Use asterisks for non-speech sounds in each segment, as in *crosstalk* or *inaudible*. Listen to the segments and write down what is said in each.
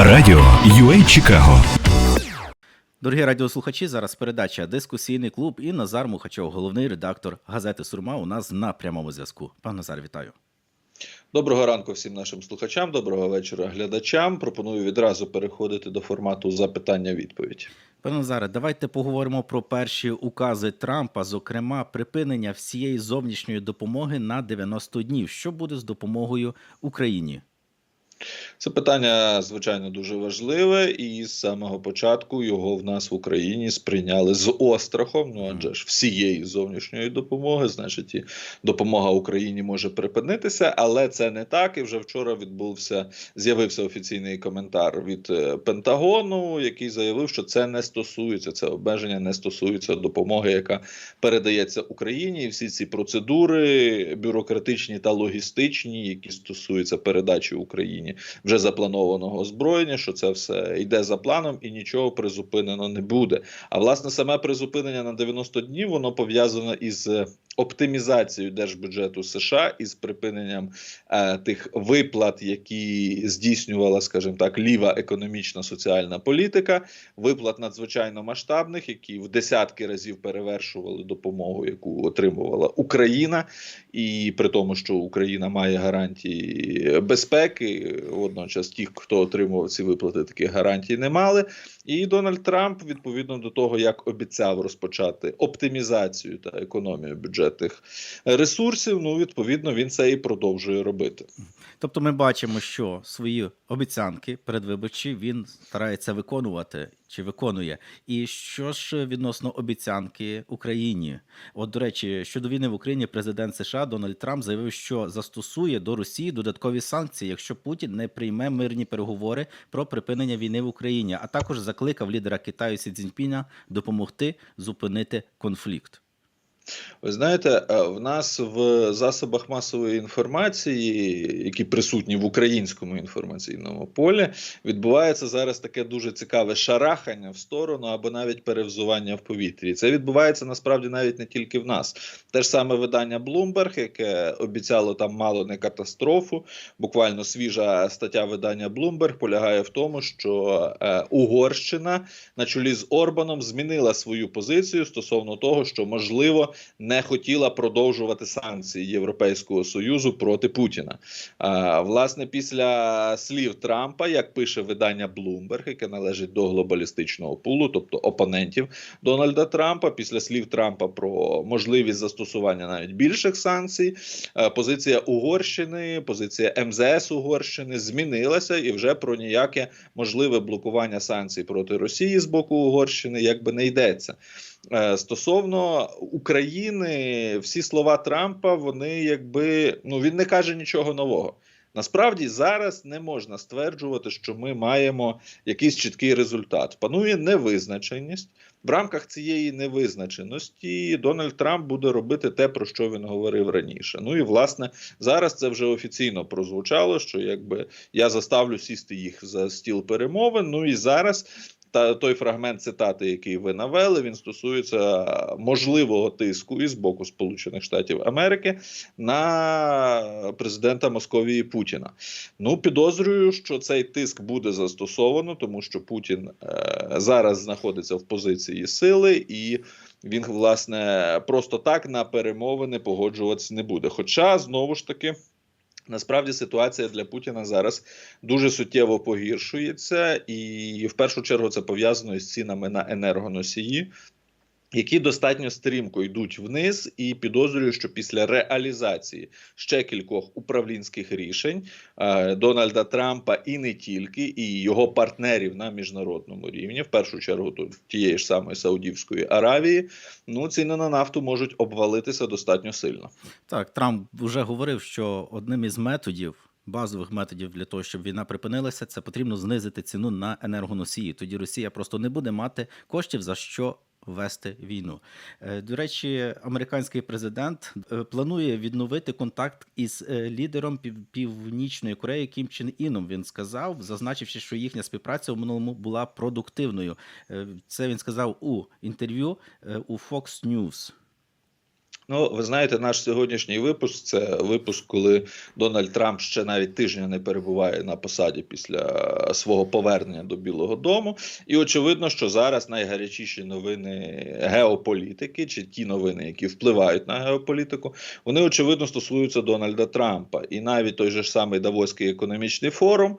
Радіо UA Чикаго. Дорогі радіослухачі, зараз передача Дискусійний клуб і Назар Мухачов, головний редактор газети Сурма. У нас на прямому зв'язку. Пан Назар, вітаю. Доброго ранку всім нашим слухачам, доброго вечора глядачам. Пропоную відразу переходити до формату запитання-відповідь. Пане Назаре, давайте поговоримо про перші укази Трампа, зокрема, припинення всієї зовнішньої допомоги на 90 днів. Що буде з допомогою Україні? Це питання, звичайно, дуже важливе, і з самого початку його в нас в Україні сприйняли з острахом. Ну адже ж всієї зовнішньої допомоги, значить, і допомога Україні може припинитися, але це не так. І вже вчора відбувся з'явився офіційний коментар від е, Пентагону, який заявив, що це не стосується, це обмеження не стосується допомоги, яка передається Україні. І всі ці процедури бюрократичні та логістичні, які стосуються передачі Україні вже запланованого озброєння, що це все йде за планом і нічого призупинено не буде. А власне саме призупинення на 90 днів воно пов'язано із оптимізацією держбюджету США із припиненням е, тих виплат, які здійснювала, скажімо так, ліва економічна соціальна політика, виплат надзвичайно масштабних, які в десятки разів перевершували допомогу, яку отримувала Україна, і при тому, що Україна має гарантії безпеки, водночас ті, хто отримував ці виплати, таких гарантій не мали. І Дональд Трамп, відповідно до того, як обіцяв розпочати оптимізацію та економію бюджетних ресурсів, ну відповідно він це і продовжує робити. Тобто, ми бачимо, що свої обіцянки передвиборчі він старається виконувати чи виконує. І що ж відносно обіцянки Україні? От, до речі, щодо війни в Україні, президент США Дональд Трамп заявив, що застосує до Росії додаткові санкції, якщо Путін не прийме мирні переговори про припинення війни в Україні, а також закликав лідера Китаю Сі Цзіньпіня допомогти зупинити конфлікт. Ви знаєте, е, в нас в засобах масової інформації, які присутні в українському інформаційному полі, відбувається зараз таке дуже цікаве шарахання в сторону або навіть перевзування в повітрі. Це відбувається насправді навіть не тільки в нас. Те ж саме видання Bloomberg, яке обіцяло там мало не катастрофу. Буквально свіжа стаття видання Bloomberg полягає в тому, що е, Угорщина на чолі з Орбаном змінила свою позицію стосовно того, що можливо не хотіла продовжувати санкції Європейського союзу проти Путіна. А, власне, після слів Трампа, як пише видання Bloomberg, яке належить до глобалістичного пулу, тобто опонентів Дональда Трампа, після слів Трампа про можливість застосування навіть більших санкцій, позиція Угорщини, позиція МЗС Угорщини змінилася і вже про ніяке можливе блокування санкцій проти Росії з боку Угорщини якби не йдеться. Е, Стосовно України, всі слова Трампа, вони якби ну він не каже нічого нового. Насправді зараз не можна стверджувати, що ми маємо якийсь чіткий результат. Панує невизначеність. В рамках цієї невизначеності Дональд Трамп буде робити те, про що він говорив раніше. Ну і власне зараз це вже офіційно прозвучало, що якби я заставлю сісти їх за стіл перемовин. Ну і зараз та той фрагмент цитати, який ви навели, він стосується можливого тиску із боку Сполучених Штатів Америки на президента Московії Путіна. Ну підозрюю, що цей тиск буде застосовано, тому що Путін е, зараз знаходиться в позиції сили і. Він власне просто так на перемовини погоджуватися не буде. Хоча знову ж таки. Насправді ситуація для Путіна зараз дуже суттєво погіршується, і в першу чергу це пов'язано із цінами на енергоносії, які достатньо стрімко йдуть вниз, і підозрюю, що після реалізації ще кількох управлінських рішень е, Дональда Трампа і не тільки, і його партнерів на міжнародному рівні, в першу чергу тут тієї ж самої Саудівської Аравії, ну ціни на нафту можуть обвалитися достатньо сильно. Так, Трамп вже говорив, що одним із методів. Базових методів для того, щоб війна припинилася, це потрібно знизити ціну на енергоносії. Тоді Росія просто не буде мати коштів за що вести війну. Е, До речі, американський президент е, планує відновити контакт із е, лідером Пів- Північної Кореї Кім Чен Іном. Він сказав, зазначивши, що їхня співпраця у минулому була продуктивною. Це він сказав у інтерв'ю у Fox News. Ну, ви знаєте, наш сьогоднішній випуск це випуск, коли Дональд Трамп ще навіть тижня не перебуває на посаді після свого повернення до Білого Дому. І очевидно, що зараз найгарячіші новини геополітики, чи ті новини, які впливають на геополітику, вони очевидно стосуються Дональда Трампа. І навіть той же ж самий Давоський економічний форум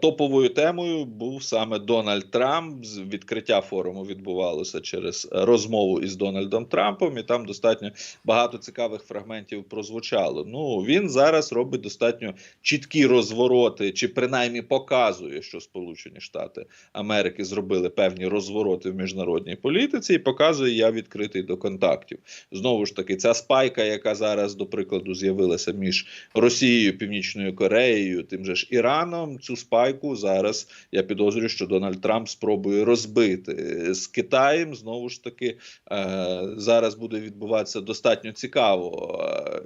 топовою темою був саме Дональд Трамп. Відкриття форуму відбувалося через розмову із Дональдом Трампом, і там достатньо багато цікавих фрагментів прозвучало. Ну він зараз робить достатньо чіткі розвороти, чи принаймні показує, що Сполучені Штати Америки зробили певні розвороти в міжнародній політиці, і показує, я відкритий до контактів. Знову ж таки, ця спайка, яка зараз, до прикладу, з'явилася між Росією, Північною Кореєю, тим же ж Іраном. Цю спайку зараз я підозрюю, що Дональд Трамп спробує розбити з Китаєм. Знову ж таки, е, зараз буде відбуватися достатньо цікаво е,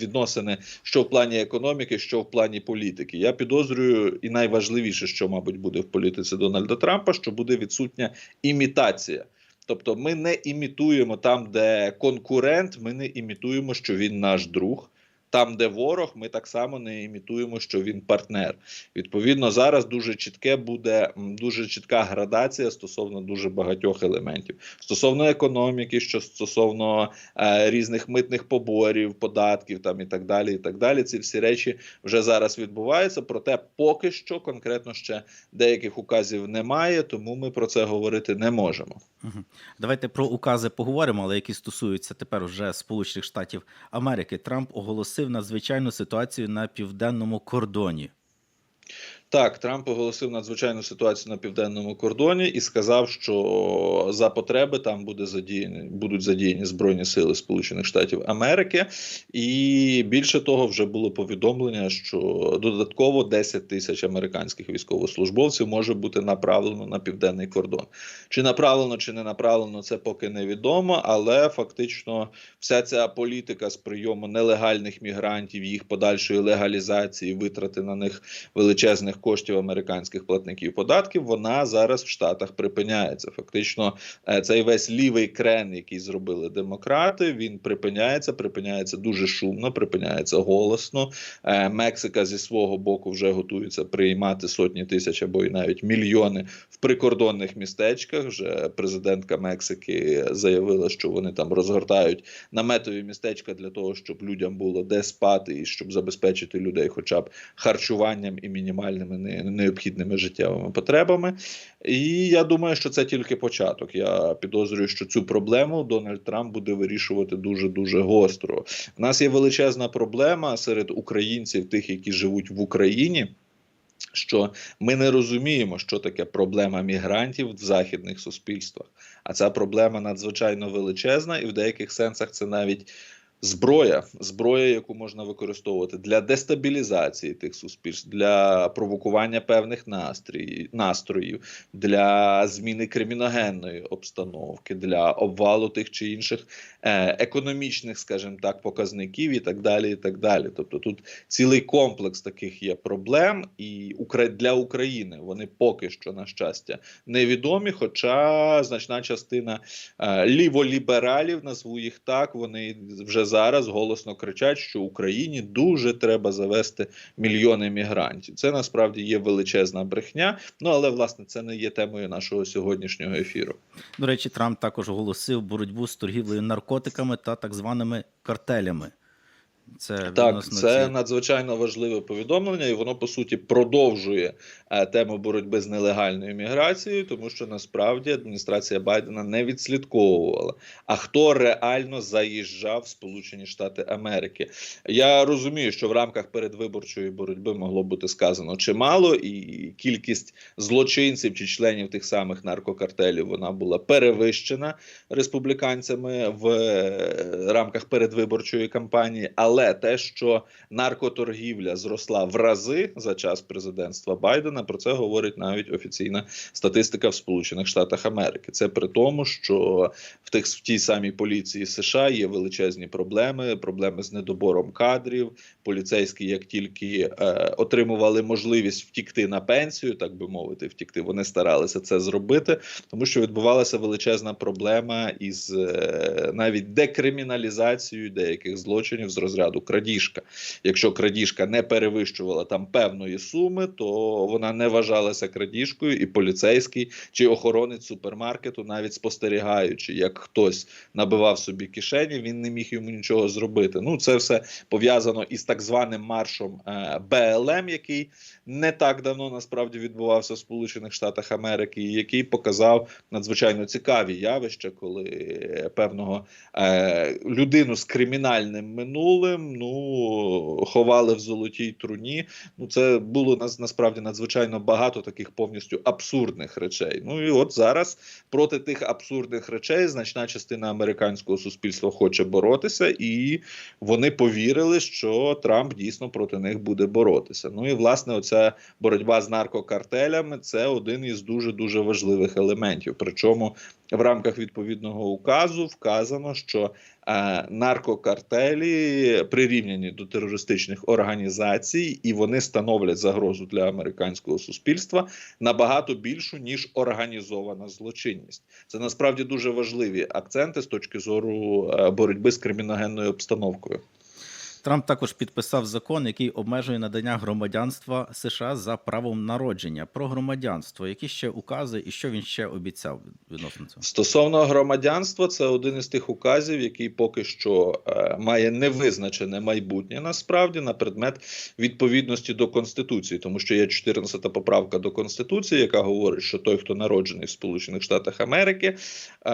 відносини, що в плані економіки, що в плані політики. Я підозрюю, і найважливіше, що мабуть буде в політиці Дональда Трампа, що буде відсутня імітація. Тобто, ми не імітуємо там, де конкурент, ми не імітуємо, що він наш друг. Там, де ворог, ми так само не імітуємо, що він партнер. Відповідно, зараз дуже чітке буде дуже чітка градація стосовно дуже багатьох елементів стосовно економіки, що стосовно е, різних митних поборів, податків там і так далі. І так далі. Ці всі речі вже зараз відбуваються. Проте, поки що конкретно ще деяких указів немає, тому ми про це говорити не можемо. Давайте про укази поговоримо, але які стосуються тепер вже Сполучених Штатів Америки. Трамп оголосив надзвичайну ситуацію на південному кордоні. Так, Трамп оголосив надзвичайну ситуацію на південному кордоні і сказав, що за потреби там буде задіяні, будуть задіяні Збройні Сили Сполучених Штатів Америки. І більше того, вже було повідомлення, що додатково 10 тисяч американських військовослужбовців може бути направлено на південний кордон. Чи направлено, чи не направлено, це поки невідомо, але фактично вся ця політика з прийому нелегальних мігрантів, їх подальшої легалізації, витрати на них величезних коштів американських платників податків, вона зараз в Штатах припиняється. Фактично, е, цей весь лівий крен, який зробили демократи, він припиняється, припиняється дуже шумно, припиняється голосно. Е, Мексика зі свого боку вже готується приймати сотні тисяч або і навіть мільйони в прикордонних містечках. Вже президентка Мексики заявила, що вони там розгортають наметові містечка для того, щоб людям було де спати і щоб забезпечити людей, хоча б харчуванням і мінімальними не- необхідними життєвими потребами. І я думаю, що це тільки початок. Я підозрюю, що цю проблему Дональд Трамп буде вирішувати дуже дуже гостро. У нас є величезна проблема серед українців, тих, які живуть в Україні. Що ми не розуміємо, що таке проблема мігрантів в західних суспільствах. А ця проблема надзвичайно величезна, і в деяких сенсах це навіть зброя, зброя, яку можна використовувати для дестабілізації тих суспільств, для провокування певних настрій, настроїв, для зміни криміногенної обстановки, для обвалу тих чи інших е, економічних, скажімо так, показників і так далі. І так далі. Тобто тут цілий комплекс таких є проблем, і для України вони поки що, на щастя, невідомі. Хоча значна частина е, ліволібералів, назву їх так, вони вже зараз голосно кричать, що Україні дуже треба завести мільйони мігрантів. Це насправді є величезна брехня. Ну але власне це не є темою нашого сьогоднішнього ефіру. До речі, Трамп також оголосив боротьбу з торгівлею наркотиками та так званими картелями. Це Так, це надзвичайно важливе повідомлення, і воно по суті продовжує е, тему боротьби з нелегальною міграцією, тому що насправді адміністрація Байдена не відслідковувала. А хто реально заїжджав в Сполучені Штати Америки? Я розумію, що в рамках передвиборчої боротьби могло бути сказано чимало, і кількість злочинців чи членів тих самих наркокартелів вона була перевищена республіканцями в е, рамках передвиборчої кампанії. Але Але те, що наркоторгівля зросла в рази за час президентства Байдена, про це говорить навіть офіційна статистика в Сполучених Штатах Америки. Це при тому, що в тих в тій самій поліції США є величезні проблеми, проблеми з недобором кадрів. Поліцейські, як тільки е, отримували можливість втікти на пенсію, так би мовити, втікти, вони старалися це зробити, тому що відбувалася величезна проблема із е, навіть декриміналізацією деяких злочинів з розряду крадіжка. Якщо крадіжка не перевищувала там певної суми, то вона не вважалася крадіжкою, і поліцейський чи охоронець супермаркету, навіть спостерігаючи, як хтось набивав собі кишені, він не міг йому нічого зробити. Ну це все пов'язано із так званим маршом е, БЛМ, який не так давно насправді відбувався в Сполучених Штатах Америки, і який показав надзвичайно цікаві явища, коли певного е, людину з кримінальним минулим ну ховали в золотій труні. Ну це було нас насправді надзвичайно багато таких повністю абсурдних речей. Ну і от зараз проти тих абсурдних речей значна частина американського суспільства хоче боротися, і вони повірили, що Трамп дійсно проти них буде боротися. Ну і власне, оця боротьба з наркокартелями це один із дуже дуже важливих елементів. Причому в рамках відповідного указу вказано, що наркокартелі прирівняні до терористичних організацій, і вони становлять загрозу для американського суспільства набагато більшу ніж організована злочинність. Це насправді дуже важливі акценти з точки зору е, боротьби з криміногенною обстановкою. Трамп також підписав закон, який обмежує надання громадянства США за правом народження. Про громадянство, які ще укази і що він ще обіцяв відносно цього? Стосовно громадянства, це один із тих указів, який поки що е, має невизначене майбутнє насправді на предмет відповідності до конституції, тому що є 14-та поправка до конституції, яка говорить, що той, хто народжений в Сполучених Штатах Америки, е,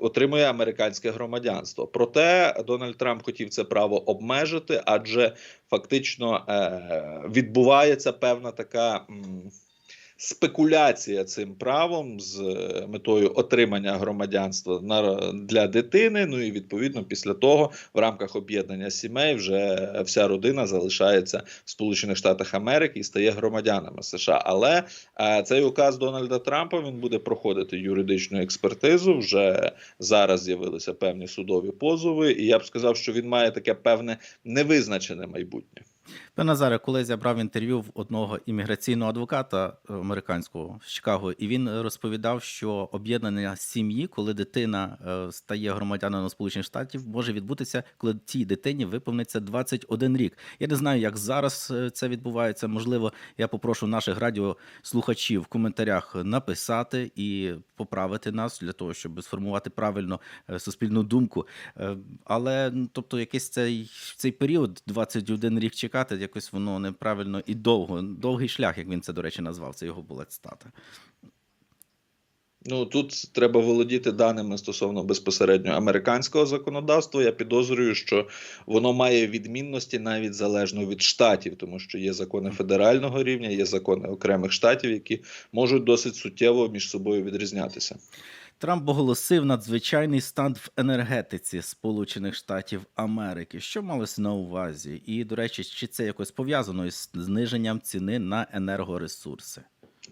отримує американське громадянство. Проте Дональд Трамп хотів це право обмежити обмежити, адже фактично е, відбувається певна така. М спекуляція цим правом з метою отримання громадянства на для дитини. Ну і відповідно після того в рамках об'єднання сімей вже вся родина залишається в Сполучених Штатах Америки і стає громадянами США. Але е, цей указ Дональда Трампа він буде проходити юридичну експертизу. Вже зараз з'явилися певні судові позови, і я б сказав, що він має таке певне невизначене майбутнє. Назаре, колись я брав інтерв'ю в одного імміграційного адвоката американського з Чикаго, і він розповідав, що об'єднання сім'ї, коли дитина е, стає громадянином Сполучених Штатів, може відбутися, коли цій дитині виповниться 21 рік. Я не знаю, як зараз е, це відбувається. Можливо, я попрошу наших радіослухачів в коментарях написати і поправити нас для того, щоб сформувати правильно е, суспільну думку. Але тобто, якийсь цей цей період, 21 рік чекати, якось воно неправильно і довго. Довгий шлях, як він це, до речі, назвав. Це його була цитата. Ну тут треба володіти даними стосовно безпосередньо американського законодавства. Я підозрюю, що воно має відмінності навіть залежно від штатів, тому що є закони федерального рівня, є закони окремих штатів, які можуть досить суттєво між собою відрізнятися. Трамп оголосив надзвичайний стан в енергетиці Сполучених Штатів Америки. Що малось на увазі? І, до речі, чи це якось пов'язано із зниженням ціни на енергоресурси?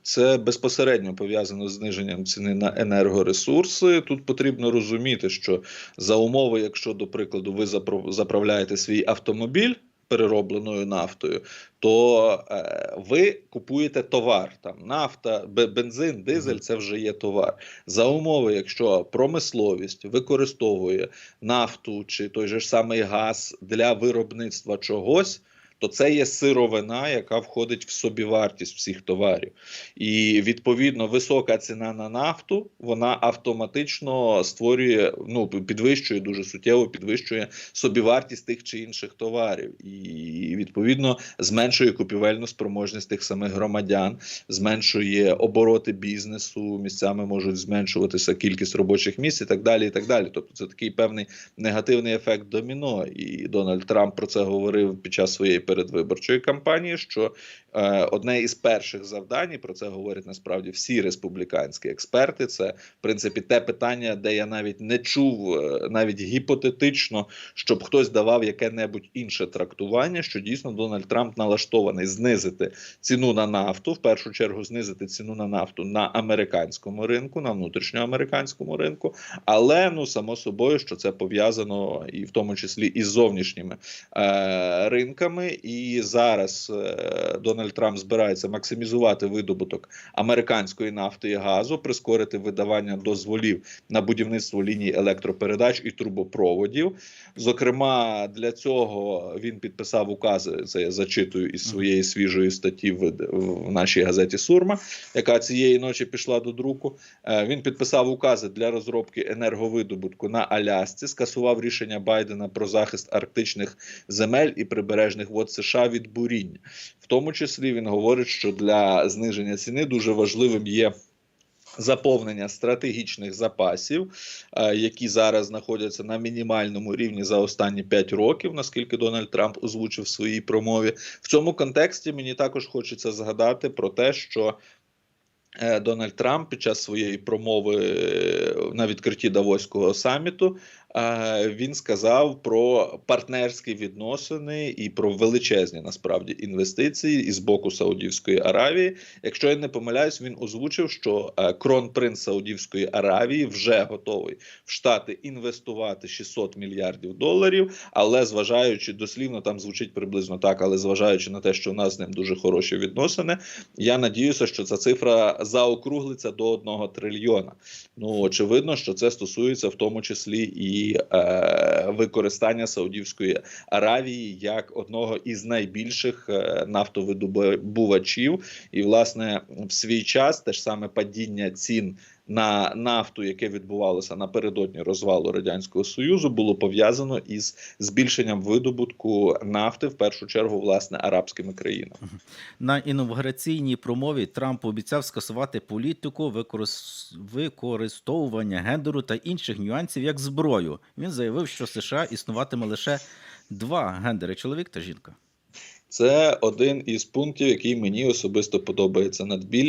Це безпосередньо пов'язано з зниженням ціни на енергоресурси. Тут потрібно розуміти, що за умови, якщо до прикладу ви заправляєте свій автомобіль переробленою нафтою, то е, ви купуєте товар. Там нафта, бензин, дизель це вже є товар. За умови, якщо промисловість використовує нафту чи той же ж самий газ для виробництва чогось то це є сировина, яка входить в собівартість всіх товарів. І відповідно висока ціна на нафту вона автоматично створює, ну підвищує дуже суттєво підвищує собівартість тих чи інших товарів, і відповідно зменшує купівельну спроможність тих самих громадян, зменшує обороти бізнесу. Місцями можуть зменшуватися кількість робочих місць і так далі. І так далі. Тобто, це такий певний негативний ефект доміно. І Дональд Трамп про це говорив під час своєї передвиборчої кампанії, що е, одне із перших завдань, і про це говорять насправді всі республіканські експерти. Це в принципі те питання, де я навіть не чув, е, навіть гіпотетично, щоб хтось давав яке-небудь інше трактування, що дійсно Дональд Трамп налаштований знизити ціну на нафту, в першу чергу знизити ціну на нафту на американському ринку, на внутрішньоамериканському ринку. Але ну само собою, що це пов'язано і в тому числі із зовнішніми е, ринками. І зараз е, Дональд Трамп збирається максимізувати видобуток американської нафти і газу, прискорити видавання дозволів на будівництво ліній електропередач і трубопроводів. Зокрема, для цього він підписав укази. Це я зачитую із своєї свіжої статті в, в нашій газеті Сурма, яка цієї ночі пішла до друку. Е, Він підписав укази для розробки енерговидобутку на Алясці, скасував рішення Байдена про захист арктичних земель і прибережних вод США від буріння. В тому числі він говорить, що для зниження ціни дуже важливим є. Заповнення стратегічних запасів, е, які зараз знаходяться на мінімальному рівні за останні 5 років, наскільки Дональд Трамп озвучив в своїй промові. В цьому контексті мені також хочеться згадати про те, що е, Дональд Трамп під час своєї промови е, на відкритті Давоського саміту він сказав про партнерські відносини і про величезні насправді інвестиції із боку Саудівської Аравії. Якщо я не помиляюсь, він озвучив, що е, кронпринц Саудівської Аравії вже готовий в Штати інвестувати 600 мільярдів доларів. Але зважаючи дослівно, там звучить приблизно так, але зважаючи на те, що у нас з ним дуже хороші відносини, я надіюся, що ця цифра заокруглиться до 1 трильйона. Ну очевидно, що це стосується в тому числі і е, використання Саудівської Аравії як одного із найбільших е, нафтовидобувачів. І, власне, в свій час теж саме падіння цін. На нафту, яке відбувалося напередодні розвалу радянського союзу, було пов'язано із збільшенням видобутку нафти, в першу чергу, власне, арабськими країнами. На інавгураційній промові Трамп обіцяв скасувати політику використовування гендеру та інших нюансів як зброю. Він заявив, що США існуватиме лише два гендери чоловік та жінка. Це один із пунктів, який мені особисто подобається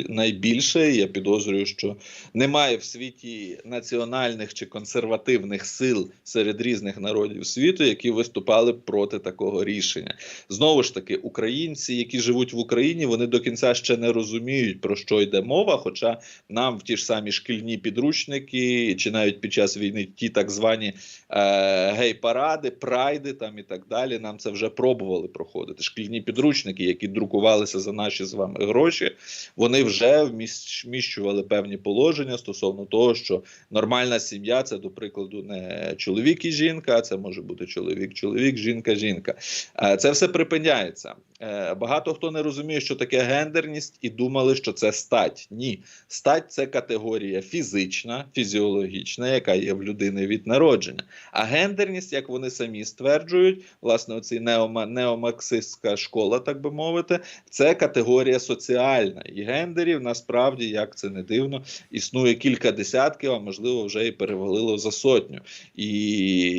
найбільше. Я підозрюю, що немає в світі національних чи консервативних сил серед різних народів світу, які виступали проти такого рішення. Знову ж таки, українці, які живуть в Україні, вони до кінця ще не розуміють про що йде мова. Хоча нам в ті ж самі шкільні підручники, чи навіть під час війни ті так звані е, гей-паради, прайди там і так далі, нам це вже пробували проходити. Шкільні підручники, які друкувалися за наші з вами гроші, вони вже вміщували певні положення стосовно того, що нормальна сім'я це, до прикладу, не чоловік і жінка, це може бути чоловік, чоловік, жінка, жінка. Е, Це все припиняється. Е, Багато хто не розуміє, що таке гендерність, і думали, що це стать. Ні, стать це категорія фізична, фізіологічна, яка є в людини від народження. А гендерність, як вони самі стверджують, власне, оці неома, неомарксистська школа, так би мовити, це категорія соціальна. І гендерів насправді, як це не дивно, існує кілька десятків, а можливо, вже і перевалило за сотню. І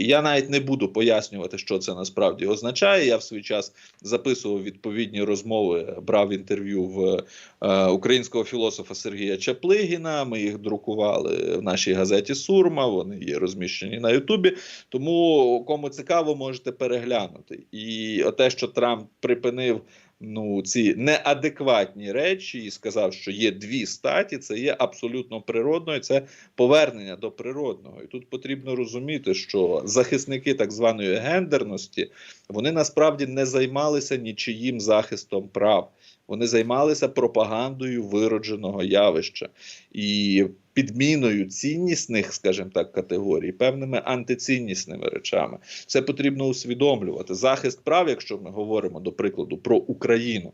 я навіть не буду пояснювати, що це насправді означає. Я в свій час записував відповідні розмови, брав інтерв'ю в е, українського філософа Сергія Чаплигіна. Ми їх друкували в нашій газеті Сурма. Вони є розміщені на Ютубі. Тому кому цікаво, можете переглянути. І те, що Трамп припинив. Ну, ці неадекватні речі і сказав, що є дві статі, це є абсолютно природною. Це повернення до природного. І тут потрібно розуміти, що захисники так званої гендерності вони насправді не займалися нічиїм захистом прав. Вони займалися пропагандою виродженого явища і підміною ціннісних, скажімо так, категорій, певними антиціннісними речами. Це потрібно усвідомлювати. Захист прав, якщо ми говоримо до прикладу про Україну.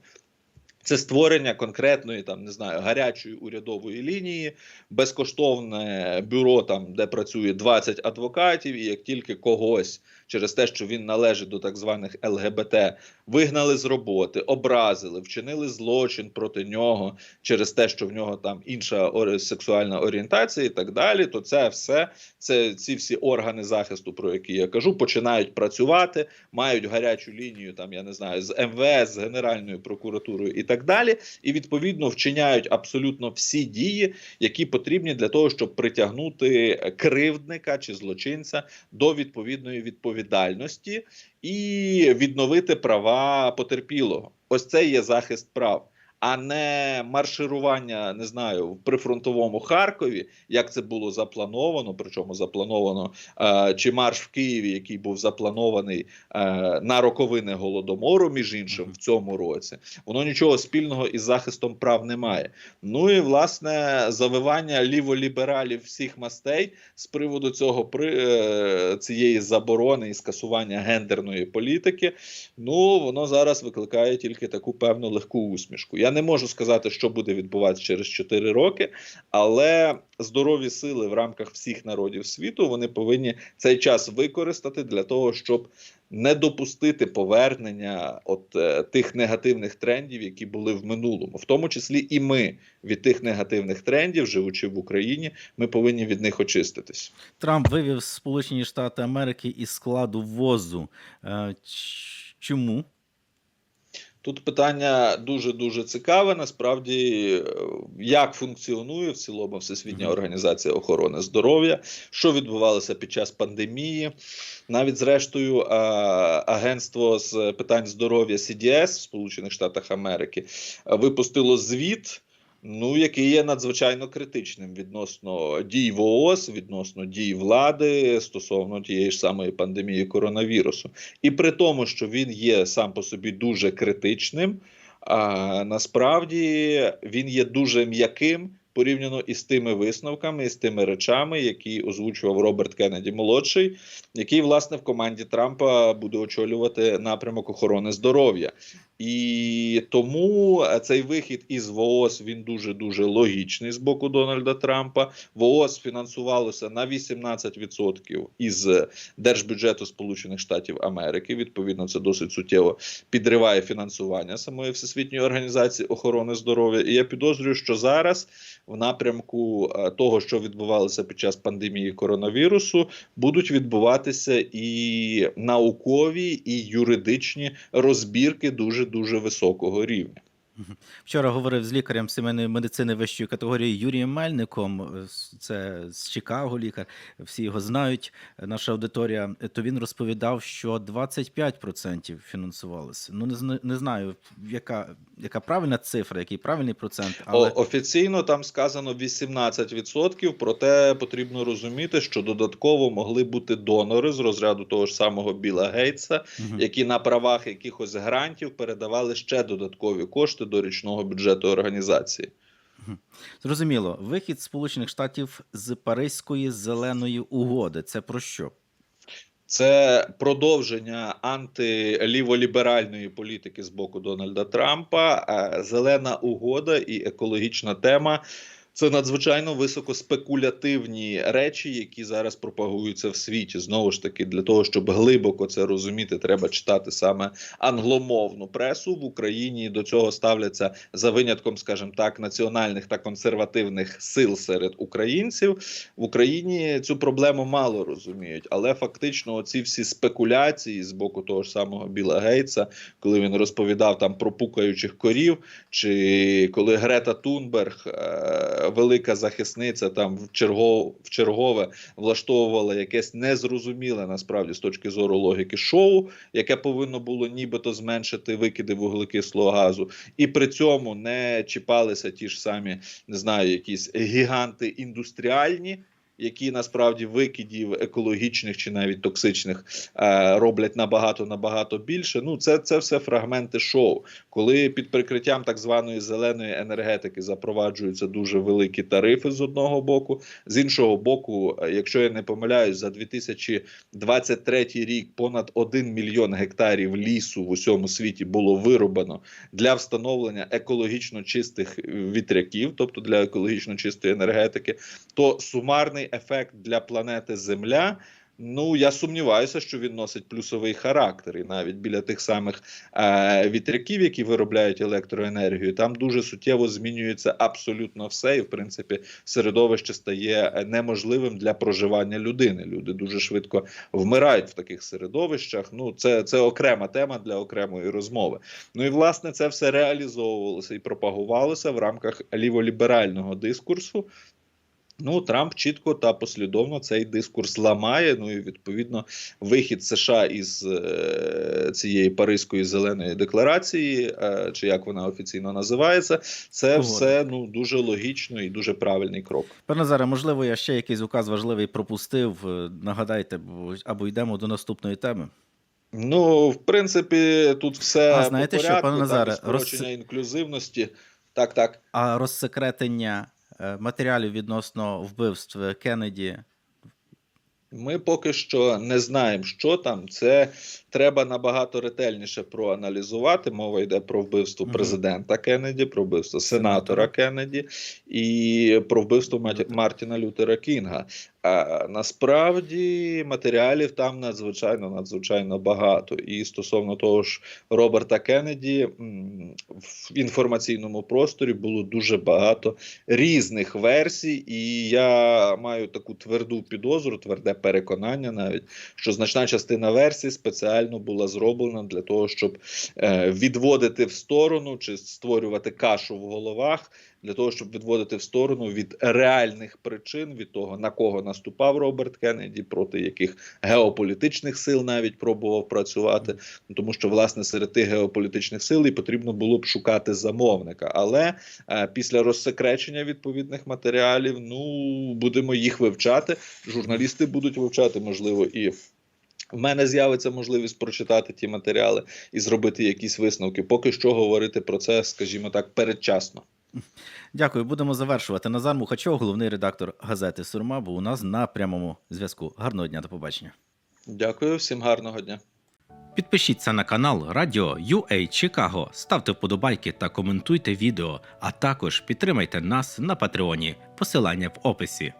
Це створення конкретної там не знаю гарячої урядової лінії, безкоштовне бюро, там де працює 20 адвокатів, і як тільки когось через те, що він належить до так званих ЛГБТ, вигнали з роботи, образили, вчинили злочин проти нього через те, що в нього там інша сексуальна орієнтація, і так далі, то це все, це ці всі органи захисту, про які я кажу, починають працювати, мають гарячу лінію, там я не знаю, з МВС, з Генеральною прокуратурою і так далі, і відповідно вчиняють абсолютно всі дії, які потрібні для того, щоб притягнути кривдника чи злочинця до відповідної відповідальності і відновити права потерпілого. Ось це є захист прав. А не марширування, не знаю, в прифронтовому Харкові, як це було заплановано, причому заплановано е, чи марш в Києві, який був запланований е, на роковини голодомору, між іншим, в цьому році, воно нічого спільного із захистом прав не має. Ну і власне завивання ліволібералів всіх мастей з приводу цього при е, цієї заборони і скасування гендерної політики. Ну воно зараз викликає тільки таку певну легку усмішку. Я не можу сказати, що буде відбуватися через 4 роки, але здорові сили в рамках всіх народів світу вони повинні цей час використати для того, щоб не допустити повернення от е, тих негативних трендів, які були в минулому, в тому числі і ми від тих негативних трендів, живучи в Україні, ми повинні від них очиститись. Трамп вивів Сполучені Штати Америки із складу ВОЗу. Е, Чому? Тут питання дуже дуже цікаве. Насправді, е, як функціонує в цілому Всесвітня організація охорони здоров'я, що відбувалося під час пандемії. Навіть зрештою, а, агентство з питань здоров'я CDS в Сполучених Штатах Америки випустило звіт. Ну, який є надзвичайно критичним відносно дій ВООЗ, відносно дій влади стосовно тієї ж самої пандемії коронавірусу. І при тому, що він є сам по собі дуже критичним, а насправді він є дуже м'яким порівняно із тими висновками, із тими речами, які озвучував Роберт Кеннеді молодший, який власне в команді Трампа буде очолювати напрямок охорони здоров'я. І тому е, цей вихід із ВООЗ він дуже дуже логічний з боку Дональда Трампа. ВООЗ фінансувалося на 18% із держбюджету Сполучених Штатів Америки. Відповідно, це досить суттєво підриває фінансування самої всесвітньої організації охорони здоров'я. І я підозрюю, що зараз в напрямку е, того, що відбувалося під час пандемії коронавірусу, будуть відбуватися і наукові, і юридичні розбірки дуже дуже високого рівня. *laughs* Вчора говорив з лікарем сімейної медицини вищої категорії Юрієм Мельником. е, Це з Чикаго лікар. Всі його знають. е, Наша аудиторія. То він розповідав, що 25% фінансувалося. Ну не не знаю, яка, яка правильна цифра, який правильний процент, але О, офіційно там сказано 18%, проте потрібно розуміти, що додатково могли бути донори з розряду того ж самого Біла Гейтса, Мгм. які на правах якихось грантів передавали ще додаткові кошти до річного бюджету організації. зрозуміло. Вихід Сполучених Штатів з Паризької зеленої угоди. Це про що? Це продовження антиліволіберальної політики з боку Дональда Трампа. Зелена угода і екологічна тема. Це надзвичайно високоспекулятивні речі, які зараз пропагуються в світі. Знову ж таки, для того, щоб глибоко це розуміти, треба читати саме англомовну пресу в Україні. До цього ставляться за винятком, скажімо так, національних та консервативних сил серед українців. В Україні цю проблему мало розуміють, але фактично ці всі спекуляції з боку того ж самого Біла Гейтса, коли він розповідав там про пукаючих корів, чи коли Грета Тунберг, е, велика захисниця, там в чергов, в чергове влаштовувала якесь незрозуміле насправді з точки зору логіки шоу, яке повинно було нібито зменшити викиди вуглекислого газу, і при цьому не чіпалися ті ж самі, не знаю, якісь гіганти індустріальні. Які насправді викидів екологічних чи навіть токсичних е, роблять набагато набагато більше. Ну це, це все фрагменти шоу. Коли під прикриттям так званої зеленої енергетики запроваджуються дуже великі тарифи з одного боку, з іншого боку, е, якщо я не помиляюсь, за 2023 рік понад 1 мільйон гектарів лісу в усьому світі було вирубано для встановлення екологічно чистих вітряків, тобто для екологічно чистої енергетики, то сумарний ефект для планети Земля. Ну, я сумніваюся, що він носить плюсовий характер, і навіть біля тих самих е, вітряків, які виробляють електроенергію, там дуже суттєво змінюється абсолютно все, і в принципі середовище стає неможливим для проживання людини. Люди дуже швидко вмирають в таких середовищах. Ну, це, це окрема тема для окремої розмови. Ну і власне це все реалізовувалося і пропагувалося в рамках ліволіберального дискурсу. Ну, Трамп чітко та послідовно цей дискурс ламає. Ну і відповідно вихід США із е, цієї Паризької зеленої декларації, е, чи як вона офіційно називається, це Згоден. все ну дуже логічно і дуже правильний крок. Пане Назаре, можливо, я ще якийсь указ важливий пропустив. Е, Нагадайте, або йдемо до наступної теми. Ну, в принципі, тут все А знаєте по що, пане Назаре, скорочення інклюзивності. Так, так. А розсекретення матеріалів відносно вбивств Кеннеді. Ми поки що не знаємо, що там. Це треба набагато ретельніше проаналізувати. Мова йде про вбивство президента Кеннеді, про вбивство Сенатора. Кеннеді і про вбивство Мартіна Лютера Кінга. А насправді матеріалів там надзвичайно надзвичайно багато. І стосовно того ж Роберта Кеннеді в інформаційному просторі було дуже багато різних версій, і я маю таку тверду підозру, тверде переконання, навіть що значна частина версій спеціально була зроблена для того, щоб е, відводити в сторону чи створювати кашу в головах. Для того щоб відводити в сторону від реальних причин, від того на кого наступав Роберт Кеннеді, проти яких геополітичних сил навіть пробував працювати, Ну, тому що власне серед тих геополітичних сил і потрібно було б шукати замовника. Але е, після розсекречення відповідних матеріалів, ну будемо їх вивчати. Журналісти будуть вивчати, можливо, і. В мене з'явиться можливість прочитати ті матеріали і зробити якісь висновки. Поки що говорити про це, скажімо так, передчасно. Дякую, будемо завершувати. Назар Мухачов, головний редактор газети Сурма, був у нас на прямому зв'язку. Гарного дня, до побачення. Дякую, всім гарного дня. Підпишіться на канал Радіо UA Чикаго, ставте вподобайки та коментуйте відео, а також підтримайте нас на Патреоні. Посилання в описі.